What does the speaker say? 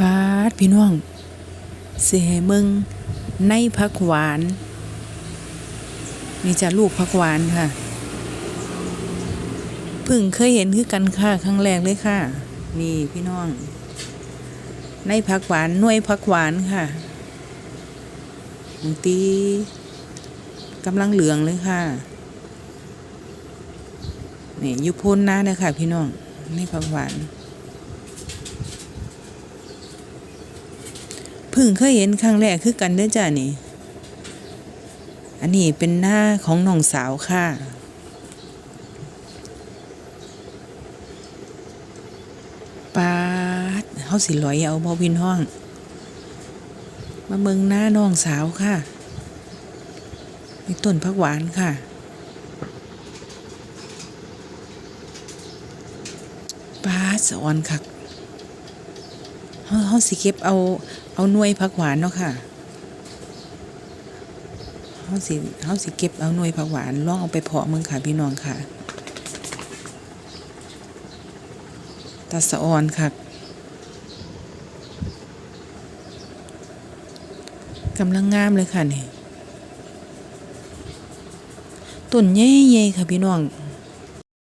ปาดพี่น้องเสิให้เบิ่งในผักหวาน นี่จะลูกผักหวานค่ะพิ่งเคยเห็นคือกันค่ะครั้งแรกเลยค่ะ นี่พี่น้อง ในผักหวานหน่วยผักหวานค่ะบางตีกำลังเหลืองเลยค่ะนี่ยุพ้นนะเนี่ยค่ะพี่น้องในผักหวาน พิ่งเคยเห็นครั้งแรกคือกันเด้อจ้านี่ อันนี้เป็นหน้าของน้องสาวค่ะ ปาดเฮาสิลอยเอาบ่วินห้อง มาเมืองหน้าน้องสาวค่ะ มีต้นผักหวานค่ะปาดสะออนคัก เฮาเฮาสิเก็บเอาเอาหน่วยผักหวานเนาะค่ะเฮาสิเฮาสิเก็บเอาหน่วยผักหวานลองเอาไปเพาะมืองค่ะพี่น้องค่ะตาสะออนค่ะกำลังงามเลยค่ะนี่ต้นใหญ่ๆค่ะพี่น้อง